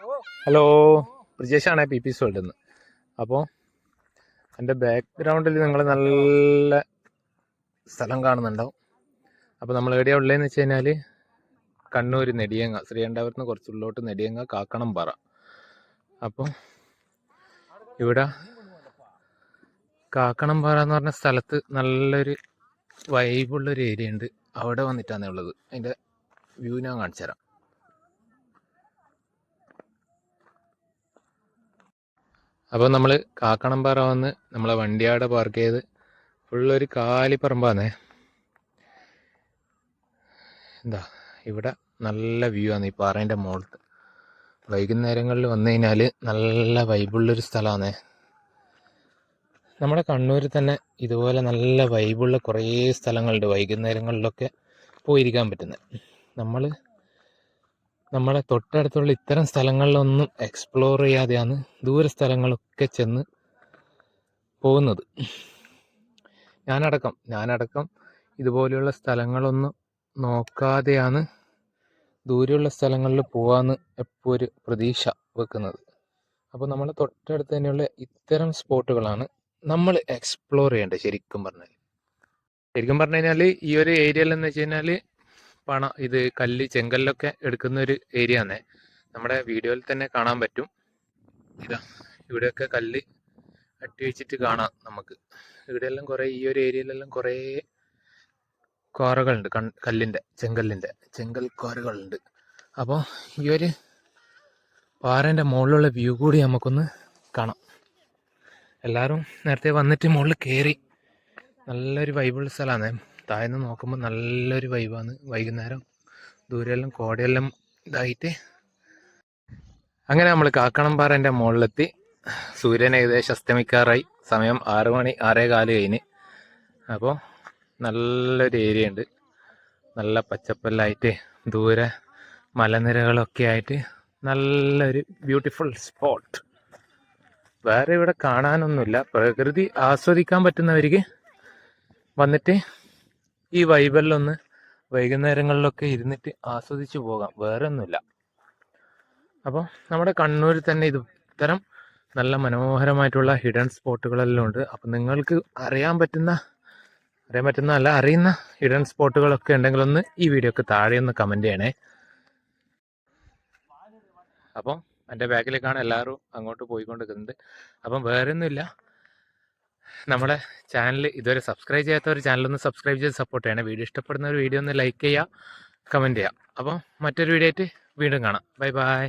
Hello. ബ്രിജേഷാണ് P P സോൾഡിൽ നിന്ന് അപ്പോൾ എന്റെ ബാക്ക്ഗ്രൗണ്ടിൽ നിങ്ങൾ നല്ല സ്ഥലം കാണുന്നുണ്ടാവും. അപ്പോൾ നമ്മൾ എവിടെയാണ് ഉള്ളതെന്ന് വെച്ച് കഴിഞ്ഞാൽ കണ്ണൂർ നെടിയങ്ങ. ശ്രീകണ്ഠാപുരത്ത് നിന്ന് ഉള്ളോട്ട് നെടിയങ്ങ കാക്കണം പറ. അപ്പോൾ ഇവിടെ കാക്കണം പാറ എന്ന് പറഞ്ഞ സ്ഥലത്ത് നല്ലൊരു വൈബുള്ളൊരു ഏരിയ ഉണ്ട്. അവിടെ വന്നിട്ടാണ് ഉള്ളത്. അതിന്റെ വ്യൂ ഞാൻ കാണിച്ചു തരാം അപ്പോൾ നമ്മൾ കാക്കണംപാറ വന്ന് നമ്മളെ വണ്ടിയാടെ പാർക്ക് ചെയ്ത് ഫുള്ളൊരു കാലിപ്പറമ്പാന്നേ. എന്താ ഇവിടെ നല്ല വ്യൂ ആണ് ഈ പാറേന്റെ മുകളിൽ വൈകുന്നേരങ്ങളിൽ വന്നു കഴിഞ്ഞാൽ നല്ല വൈബുള്ളൊരു സ്ഥലമാണ് നമ്മുടെ കണ്ണൂരിൽ തന്നെ ഇതുപോലെ നല്ല വൈബുള്ള കുറേ സ്ഥലങ്ങളുണ്ട് വൈകുന്നേരങ്ങളിലൊക്കെ പോയിരിക്കാൻ പറ്റുന്നത് നമ്മൾ നമ്മളെ തൊട്ടടുത്തുള്ള ഇത്തരം സ്ഥലങ്ങളിലൊന്നും എക്സ്പ്ലോർ ചെയ്യാതെയാണ് ദൂര സ്ഥലങ്ങളൊക്കെ ചെന്ന് പോകുന്നത്. ഞാനടക്കം ഞാനടക്കം ഇതുപോലെയുള്ള സ്ഥലങ്ങളൊന്നും നോക്കാതെയാണ് ദൂരെയുള്ള സ്ഥലങ്ങളിൽ പോകാമെന്ന് എപ്പോൾ ഒരു പ്രതീക്ഷ വെക്കുന്നത്. അപ്പോൾ നമ്മൾ തൊട്ടടുത്ത് തന്നെയുള്ള ഇത്തരം സ്പോട്ടുകളാണ് നമ്മൾ എക്സ്പ്ലോർ ചെയ്യേണ്ടത് ശരിക്കും പറഞ്ഞാൽ ശരിക്കും പറഞ്ഞു കഴിഞ്ഞാൽ ഈ ഒരു ഏരിയയിൽ എന്ന് വെച്ച് കഴിഞ്ഞാൽ പണ ഇത് കല്ല് ചെങ്കല്ലൊക്കെ എടുക്കുന്ന ഒരു ഏരിയ ആണ് നമ്മുടെ വീഡിയോയിൽ തന്നെ കാണാൻ പറ്റും. ഇതാ ഇവിടെയൊക്കെ കല്ല് അട്ടി വെച്ചിട്ട് കാണാം നമുക്ക്. ഇവിടെയെല്ലാം കുറേ ഈ ഒരു ഏരിയയിലെല്ലാം കുറേ കോറകളുണ്ട് കൺ കല്ലിന്റെ ചെങ്കല്ലിന്റെ ചെങ്കൽ കോറകളുണ്ട് അപ്പോൾ ഈ ഒരു പാറേന്റെ മുകളിലുള്ള വ്യൂ കൂടി നമുക്കൊന്ന് കാണാം. എല്ലാവരും നേരത്തെ വന്നിട്ട് മുകളിൽ കയറി. നല്ലൊരു വൈബിൾ സ്ഥലമാണ് താഴ്ന്ന് നോക്കുമ്പോൾ നല്ലൊരു വൈബാണ് വൈകുന്നേരം ദൂരെല്ലാം കോടയെല്ലാം ഇതായിട്ട്. അങ്ങനെ നമ്മൾ കാക്കണംപാറേന്റെ മുകളിലെത്തി സൂര്യൻ ഏകദേശം അസ്തമിക്കാറായി. സമയം ആറ് മണി ആറേ കാൽ കഴിഞ്ഞ്. അപ്പോൾ നല്ലൊരു ഏരിയ ഉണ്ട്. നല്ല പച്ചപ്പെല്ലായിട്ട് ദൂരെ മലനിരകളൊക്കെ ആയിട്ട് നല്ലൊരു ബ്യൂട്ടിഫുൾ സ്പോട്ട് വേറെ ഇവിടെ കാണാനൊന്നുമില്ല. പ്രകൃതി ആസ്വദിക്കാൻ പറ്റുന്നവർക്ക് വന്നിട്ട് ഈ വൈബെല്ലൊന്ന് വൈകുന്നേരങ്ങളിലൊക്കെ ഇരുന്നിട്ട് ആസ്വദിച്ച് പോകാം. വേറെ ഒന്നുമില്ല അപ്പോൾ നമ്മുടെ കണ്ണൂരിൽ തന്നെ ഇത് ഇത്തരം നല്ല മനോഹരമായിട്ടുള്ള ഹിഡൻ സ്പോട്ടുകളെല്ലാം ഉണ്ട്. അപ്പം നിങ്ങൾക്ക് അറിയാൻ പറ്റുന്ന അറിയാൻ പറ്റുന്ന അല്ല അറിയുന്ന ഹിഡൻ സ്പോട്ടുകളൊക്കെ ഉണ്ടെങ്കിൽ ഒന്ന് ഈ വീഡിയോക്ക് താഴെ ഒന്ന് കമന്റ് ചെയ്യണേ. അപ്പം എന്റെ ബാക്കിലേക്കാണ് എല്ലാവരും അങ്ങോട്ട് പോയിക്കൊണ്ടിരിക്കുന്നത്. അപ്പം വേറെ ഒന്നുമില്ല നമ്മുടെ ചാനൽ ഇതുവരെ സബ്സ്ക്രൈബ് ചെയ്യാത്ത ഒരു ചാനലൊന്ന് സബ്സ്ക്രൈബ് ചെയ്ത് സപ്പോർട്ട് ചെയ്യണം. വീഡിയോ ഇഷ്ടപ്പെടുന്ന ഒരു വീഡിയോ ഒന്ന് ലൈക്ക് ചെയ്യുക കമന്റ് ചെയ്യുക. അപ്പോൾ മറ്റൊരു വീഡിയോ ആയിട്ട് വീണ്ടും കാണാം. Bye bye